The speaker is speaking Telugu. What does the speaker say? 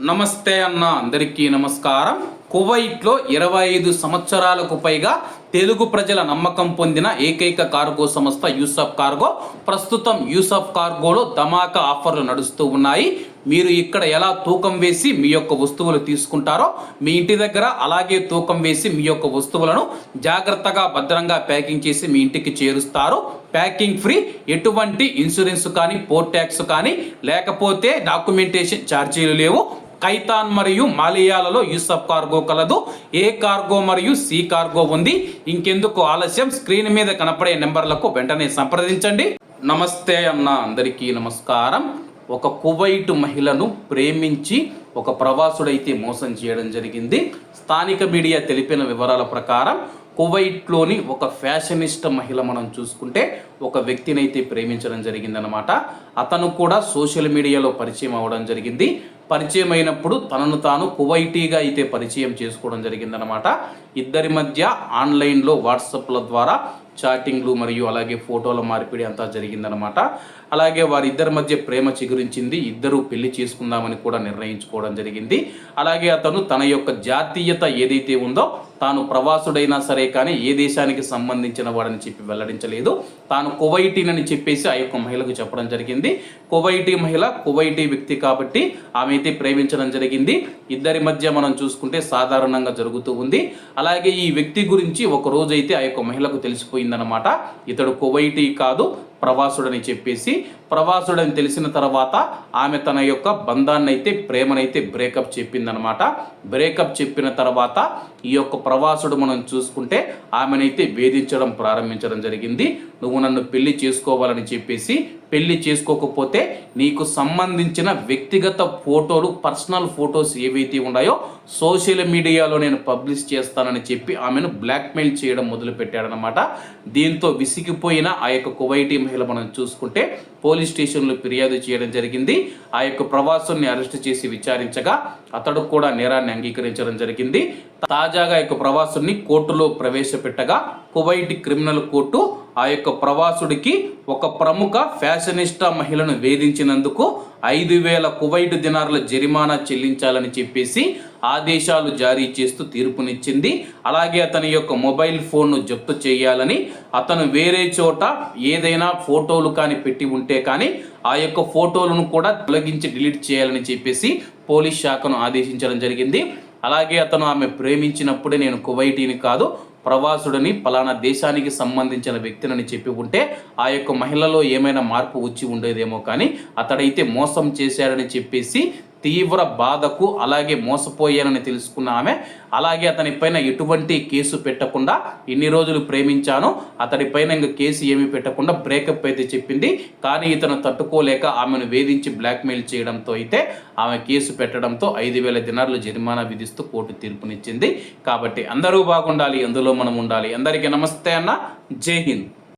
నమస్తే అన్న అందరికీ నమస్కారం. కువైట్లో ఇరవై ఐదు సంవత్సరాలకు పైగా తెలుగు ప్రజల నమ్మకం పొందిన ఏకైక కార్గో సంస్థ యూసఫ్ కార్గో. ప్రస్తుతం యూసఫ్ కార్గోలో ధమాకా ఆఫర్లు నడుస్తూ ఉన్నాయి. మీరు ఇక్కడ ఎలా తూకం వేసి మీ యొక్క వస్తువులు తీసుకుంటారో మీ ఇంటి దగ్గర అలాగే తూకం వేసి మీ యొక్క వస్తువులను జాగ్రత్తగా భద్రంగా ప్యాకింగ్ చేసి మీ ఇంటికి చేరుస్తారు. ప్యాకింగ్ ఫ్రీ ఎటువంటి ఇన్సూరెన్స్ కానీ పోర్ట్ ట్యాక్స్ కానీ లేకపోతే డాక్యుమెంటేషన్ ఛార్జీలు లేవు. కైతాన్ మరియు మాలియాలలో యూసఫ్ కార్గో కలదు. ఏ కార్గో మరియు సి కార్గో ఉంది? ఇంకెందుకు ఆలస్యం? స్క్రీన్ మీద కనపడే నెంబర్లకు వెంటనే సంప్రదించండి. నమస్తే అన్న అందరికీ నమస్కారం. ఒక కువైట్ మహిళను ప్రేమించి ఒక ప్రవాసుడైతే మోసం చేయడం జరిగింది. స్థానిక మీడియా తెలిపిన వివరాల ప్రకారం కువైట్లోని ఒక ఫ్యాషనిస్ట్ మహిళ మనం చూసుకుంటే ఒక వ్యక్తినైతే ప్రేమించడం జరిగిందనమాట అతను కూడా సోషల్ మీడియాలో పరిచయం అవ్వడం జరిగింది. పరిచయమైనప్పుడు తనను తాను కువైటీగా అయితే పరిచయం చేసుకోవడం జరిగిందనమాట ఇద్దరి మధ్య ఆన్లైన్లో వాట్సాప్ల ద్వారా చాటింగ్లు మరియు అలాగే ఫోటోల మార్పిడి అంతా జరిగిందనమాట అలాగే వారిద్దరి మధ్య ప్రేమ చిగురించింది. ఇద్దరు పెళ్ళి చేసుకుందామని కూడా నిర్ణయించుకోవడం జరిగింది. అలాగే అతను తన యొక్క జాతీయత ఏదైతే ఉందో తాను ప్రవాసుడైనా సరే కానీ ఏ దేశానికి సంబంధించిన వాడని చెప్పి వెల్లడించలేదు. తాను కువైటీనని చెప్పేసి ఆ యొక్క మహిళకు చెప్పడం జరిగింది. కువైటీ మహిళ కువైటీ వ్యక్తి కాబట్టి ఆమె అయితే ప్రేమించడం జరిగింది. ఇద్దరి మధ్య మనం చూసుకుంటే సాధారణంగా జరుగుతూ ఉంది. అలాగే ఈ వ్యక్తి గురించి ఒక రోజైతే ఆ యొక్క మహిళకు తెలిసిపోయిందనమాట ఇతడు కువైటీ కాదు. ప్రవాసుడని చెప్పేసి ప్రవాసుడని తెలిసిన తర్వాత ఆమె తన యొక్క బంధాన్నైతే ప్రేమనైతే బ్రేకప్ చెప్పిందనమాట. బ్రేకప్ చెప్పిన తర్వాత ఈ యొక్క ప్రవాసుడు మనం చూసుకుంటే ఆమెనైతే వేధించడం ప్రారంభించడం జరిగింది. నువ్వు నన్ను పెళ్ళి చేసుకోవాలని చెప్పేసి పెళ్ళి చేసుకోకపోతే నీకు సంబంధించిన వ్యక్తిగత ఫోటోలు పర్సనల్ ఫోటోస్ ఏవైతే ఉన్నాయో సోషల్ మీడియాలో నేను పబ్లిష్ చేస్తానని చెప్పి ఆమెను బ్లాక్మెయిల్ చేయడం మొదలుపెట్టాడనమాట దీంతో విసిగిపోయిన ఆ యొక్క కువైటీ మహిళ మనం చూసుకుంటే పోలీస్ స్టేషన్లో ఫిర్యాదు చేయడం జరిగింది. ఆ యొక్క ప్రవాసుని అరెస్ట్ చేసి విచారించగా అతడు కూడా నేరాన్ని అంగీకరించడం జరిగింది. తాజాగా ఆ యొక్క ప్రవాసుని కోర్టులో ప్రవేశపెట్టగా కువైట్ క్రిమినల్ కోర్టు ఆ యొక్క ప్రవాసుడికి ఒక ప్రముఖ ఫ్యాషనిస్టా మహిళను వేధించినందుకు ఐదు వేల కువైట్ దినార్ల జరిమానా చెల్లించాలని చెప్పేసి ఆదేశాలు జారీ చేస్తూ తీర్పునిచ్చింది. అలాగే అతని యొక్క మొబైల్ ఫోన్ను జప్తు చేయాలని అతను వేరే చోట ఏదైనా ఫోటోలు కానీ పెట్టి ఉంటే కానీ ఆ యొక్క ఫోటోలను కూడా తొలగించి డిలీట్ చేయాలని చెప్పేసి పోలీస్ శాఖను ఆదేశించడం జరిగింది. అలాగే అతను ఆమె ప్రేమించినప్పుడే నేను కువైటీని కాదు ప్రవాసుడని పలానా దేశానికి సంబంధించిన వ్యక్తినని చెప్పి ఉంటే ఆ యొక్క మహిళలో ఏమైనా మార్పు వచ్చి ఉండేదేమో కానీ అతడైతే మోసం చేశాడని చెప్పేసి తీవ్ర బాధకు అలాగే మోసపోయానని తెలుసుకున్న ఆమె అలాగే అతని పైన ఎటువంటి కేసు పెట్టకుండా ఇన్ని రోజులు ప్రేమించాను. అతడి పైన ఇంకా కేసు ఏమీ పెట్టకుండా బ్రేకప్ అయితే చెప్పింది. కానీ ఇతను తట్టుకోలేక ఆమెను వేధించి బ్లాక్మెయిల్ చేయడంతో అయితే ఆమె కేసు పెట్టడంతో ఐదు వేల దినార్లు జరిమానా విధిస్తూ కోర్టు తీర్పునిచ్చింది. కాబట్టి అందరూ బాగుండాలి అందులో మనం ఉండాలి. అందరికీ నమస్తే అన్న. జై హింద్.